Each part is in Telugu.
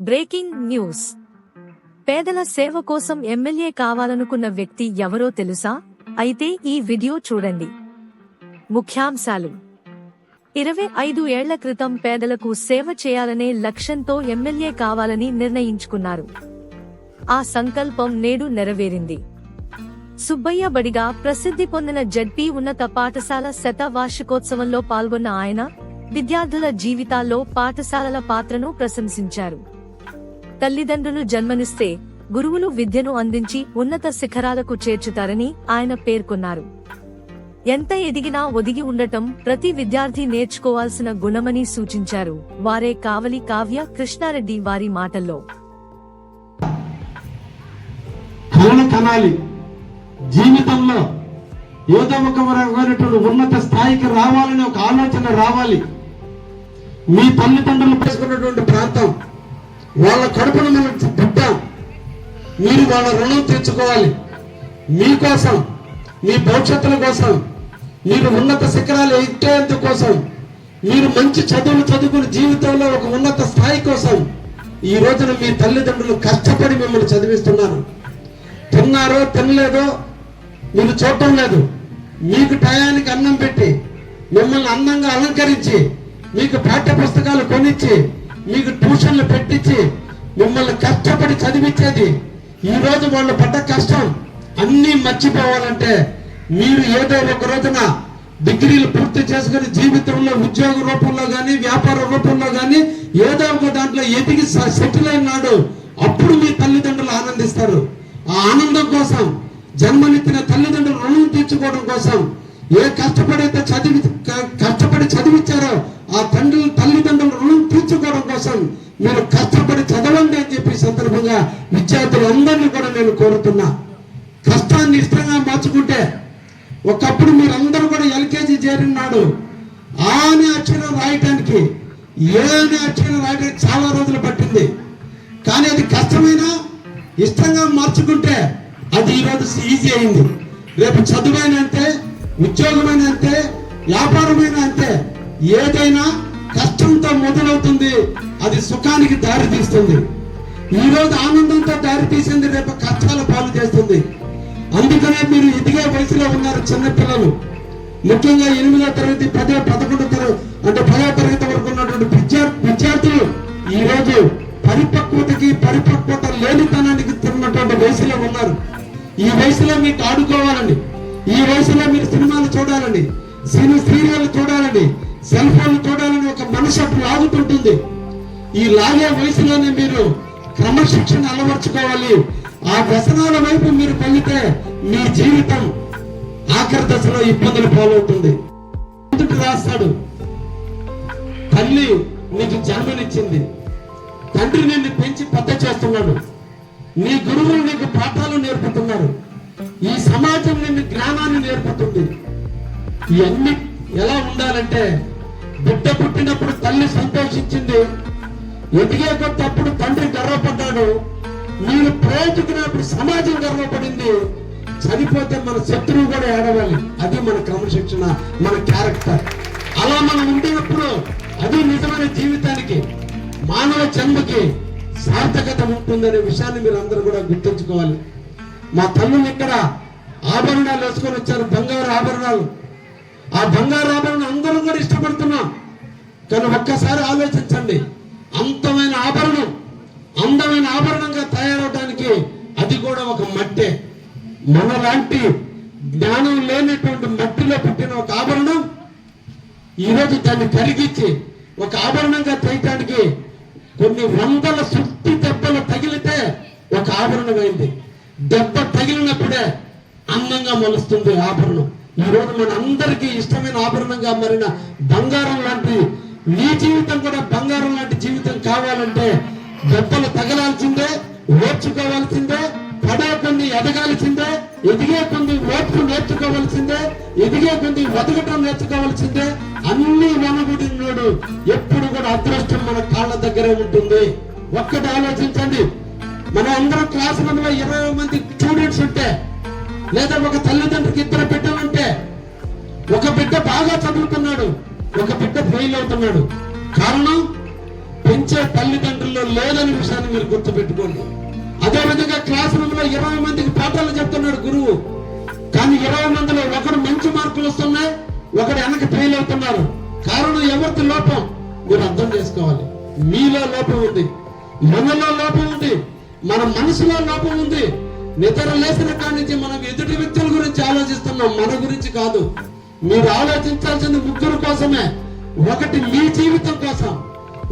Breaking news. పేదల సేవ కోసం ఎమ్మెల్యే కావాలనుకున్న వ్యక్తి ఎవరో తెలుసా? అయితే ఈ వీడియో చూడండి. ముఖ్యాంశాలు. ఇరవై ఐదు ఏళ్ళ క్రితం పేదలకు సేవ చేయాలనే లక్ష్యంతో ఎమ్మెల్యే కావాలని నిర్ణయించుకున్నారు. ఆ సంకల్పం నేడు నెరవేరింది. సుబ్బయ్య బడిగా ప్రసిద్ధి పొందిన జడ్పీ ఉన్నత పాఠశాల శత వార్షికోత్సవంలో పాల్గొన్న ఆయన విద్యార్థుల జీవితాల్లో పాఠశాలల పాత్రను ప్రశంసించారు. తల్లిదండ్రులు జన్మనిస్తే గురువులు విద్యను అందించి ఉన్నత శిఖరాలకు చేర్చుతారని ఆయన పేర్కొన్నారు. ఎంత ఎదిగినా ఒదిగి ఉండటం ప్రతి విద్యార్థి నేర్చుకోవాల్సిన గుణమని సూచించారు. వారే కావలి కావ్య కృష్ణారెడ్డి వారి మాటల్లో. కళను కనాలి జీవితంలో ఏదో ఒక రకమైనటువంటి ఉన్నత స్థాయికి రావాలని ఒక ఆలోచన రావాలి. మీ తల్లిదండ్రులు చేసుకున్నటువంటి ప్రాంతం వాళ్ళ కడుపును మనం పుట్టాం. మీరు వాళ్ళ రుణం తీర్చుకోవాలి. మీకోసం మీ భవిష్యత్తుల కోసం మీరు ఉన్నత శిఖరాలు ఎక్కేందుకు కోసం మీరు మంచి చదువులు చదువుకుని జీవితంలో ఒక ఉన్నత స్థాయి కోసం ఈ రోజున మీ తల్లిదండ్రులు కష్టపడి మిమ్మల్ని చదివిస్తున్నారు. తిన్నారో తినలేదో మీరు చూడటం లేదు. మీకు టయానికి అన్నం పెట్టి మిమ్మల్ని అందంగా అలంకరించి మీకు పాఠ్య పుస్తకాలు కొనిచ్చి మీకు ట్యూషన్లు పెట్టించి మిమ్మల్ని కష్టపడి చదివించేది ఈ రోజు వాళ్ళు పడ్డ కష్టం అన్నీ మర్చిపోవాలంటే మీరు ఏదో ఒక రోజున డిగ్రీలు పూర్తి చేసుకుని జీవితంలో ఉద్యోగ రూపంలో కానీ వ్యాపార రూపంలో కానీ ఏదో ఒక దాంట్లో ఎదిగి సెటిల్ అయినాడు అప్పుడు మీ తల్లిదండ్రులు ఆనందిస్తారు. ఆ ఆనందం కోసం జన్మనిచ్చిన తల్లిదండ్రులు రుణం తీర్చుకోవడం కోసం ఏ కష్టపడైతే చదివి కష్ట కష్టపడి చదివించారో ఆ తండ్రి తల్లిదండ్రుల రుణం తీర్చుకోవడం కోసం మీరు కష్టపడి చదవండి అని చెప్పి సందర్భంగా విద్యార్థులందరినీ కూడా నేను కోరుతున్నా. కష్టాన్ని ఇష్టంగా మార్చుకుంటే ఒకప్పుడు మీరందరూ కూడా ఎల్కేజీ చేరినాడు ఆ అనే అక్షరం రాయటానికి ఏ అనే అక్షరం రాయడానికి చాలా రోజులు పట్టింది. కానీ అది కష్టమైనా ఇష్టంగా మార్చుకుంటే అది ఈరోజు ఈజీ అయింది. రేపు చదువైన అంతే ఉద్యోగమైన అంతే వ్యాపారమైన అంతే ఏదైనా కష్టంతో మొదలవుతుంది అది సుఖానికి దారి తీస్తుంది. ఈ రోజు ఆనందంతో దారి తీసింది రేపు కష్టాల పాలు చేస్తుంది. అందుకనే మీరు ఎదిగే వయసులో ఉన్నారు చిన్నపిల్లలు. ముఖ్యంగా ఎనిమిదో తరగతి పదో పదకొండో తరగతి అంటే పదో తరగతి వరకు ఉన్నటువంటి విద్యార్థి విద్యార్థులు ఈ రోజు పరిపక్వతకి పరిపక్వత లేనితనానికి తిన్నటువంటి వయసులో ఉన్నారు. ఈ వయసులో మీకు ఆడుకోవాలండి ఈ వయసులో మీరు సినిమాలు చూడాలండి సినీ సీరియల్ చూడాలని సెల్ ఫోన్ చూడాలని ఒక మనసు అప్పుడు లాగుతుంటుంది. ఈ లాగే వయసులోనే మీరు క్రమశిక్షణ అలవర్చుకోవాలి. ఆ వ్యసనాల వైపు మీరు పొందితే మీ జీవితం ఆఖరి దశలో ఇబ్బందులు పాలవుతుంది. ఎందుకు రాస్తాడు? తల్లి నీకు జన్మనిచ్చింది. తండ్రి నిన్ను పెంచి పెద్ద చేస్తున్నాడు. నీ గురువులు నీకు పాఠాలు నేర్పుతున్నారు. ఈ సమాజం నిన్ను జ్ఞానాన్ని నేర్పుతుంది. ఇవన్నీ ఎలా ఉండాలంటే బిడ్డ పుట్టినప్పుడు తల్లి సంతోషించింది ఎదిగే కొత్తప్పుడు తండ్రి గర్వపడ్డాడు నేను ప్రయోజకున్నప్పుడు సమాజం గర్వపడింది చనిపోతే మన శత్రువు కూడా ఏడవాలి. అది మన క్రమశిక్షణ మన క్యారెక్టర్. అలా మనం ఉండినప్పుడు అది నిజమైన జీవితానికి మానవ జన్మకి సార్థకత ఉంటుందనే విషయాన్ని మీరు అందరూ కూడా గుర్తుంచుకోవాలి. మా తల్లులు ఇక్కడ ఆభరణాలు వేసుకొని వచ్చారు బంగారు ఆభరణాలు. ఆ బంగారు ఆభరణం అందరం కూడా ఇష్టపడుతున్నాం. కానీ ఒక్కసారి ఆలోచించండి. అంతమైన ఆభరణం అందమైన ఆభరణంగా తయారవడానికి అది కూడా ఒక మట్టే. మనలాంటి జ్ఞానం లేనటువంటి మట్టిలో పుట్టిన ఒక ఆభరణం ఈరోజు దాన్ని కరిగించి ఒక ఆభరణంగా చేయటానికి కొన్ని వందల సుత్తి దెబ్బలు తగిలితే ఒక ఆభరణమైంది. దెబ్బ తగిలినప్పుడే అందంగా మలుస్తుంది ఆభరణం. ఈ రోజు మనందరికీ ఇష్టమైన ఆభరణంగా మారిన బంగారం లాంటి నీ జీవితం కూడా బంగారం లాంటి జీవితం కావాలంటే దెబ్బలు తగలాల్సిందే ఓర్చుకోవాల్సిందే పడే కొన్ని ఎదగాల్సిందే ఎదిగే కొన్ని ఓర్పు నేర్చుకోవాల్సిందే ఎదిగే కొన్ని వదకటం నేర్చుకోవాల్సిందే. అన్ని వనగుడినోడు ఎప్పుడు కూడా అదృష్టం మన కాళ్ళ దగ్గరే ఉంటుంది. ఒక్కటి ఆలోచించండి. మనం అందరం క్లాస్ రూమ్లో ఇరవై మంది స్టూడెంట్స్ ఉంటే లేదా ఒక తల్లిదండ్రికి ఇద్దరు బిడ్డలుంటే ఒక బిడ్డ బాగా చదువుతున్నాడు ఒక బిడ్డ ఫెయిల్ అవుతున్నాడు. కారణం పెంచే తల్లిదండ్రుల్లో లేదని విషయాన్ని మీరు గుర్తుపెట్టుకోండి. అదే విధంగా క్లాస్ రూమ్లో ఇరవై మందికి పాఠాలు చెప్తున్నాడు గురువు. కానీ ఇరవై మందిలో ఒకడు మంచి మార్కులు వస్తున్నాయి ఒకడు వెనక ఫెయిల్ అవుతున్నారు. కారణం ఎవరిది లోపం? మీరు అర్థం చేసుకోవాలి. మీలో లోపం ఉంది. మనలో లోపం ఉంది. మన మనసులో లోపం ఉంది. నిద్ర లేచిన కాడి నుంచి మనం ఎదుటి వ్యక్తుల గురించి ఆలోచిస్తున్నాం. మన గురించి కాదు. మీరు ఆలోచించాల్సింది ముగ్గురు కోసమే. ఒకటి మీ జీవితం కోసం.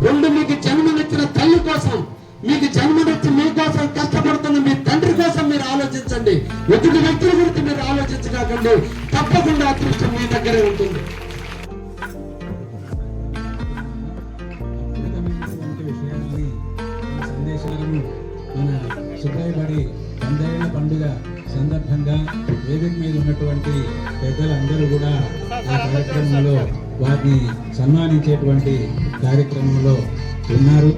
రెండు మీకు జన్మనిచ్చిన తల్లి కోసం. మీకు జన్మనిచ్చి మీకోసం కష్టపడుతున్న మీ తండ్రి కోసం మీరు ఆలోచించండి. ఎదుటి వ్యక్తుల గురించి మీరు ఆలోచించకండి. తప్పకుండా అదృష్టం మీ దగ్గరే ఉంటుంది. మన పండుగ సందర్భంగా వేదిక మీద ఉన్నటువంటి పెద్దలందరూ కూడా ఆ కార్యక్రమంలో వారిని సన్మానించేటువంటి కార్యక్రమంలో ఉన్నారు.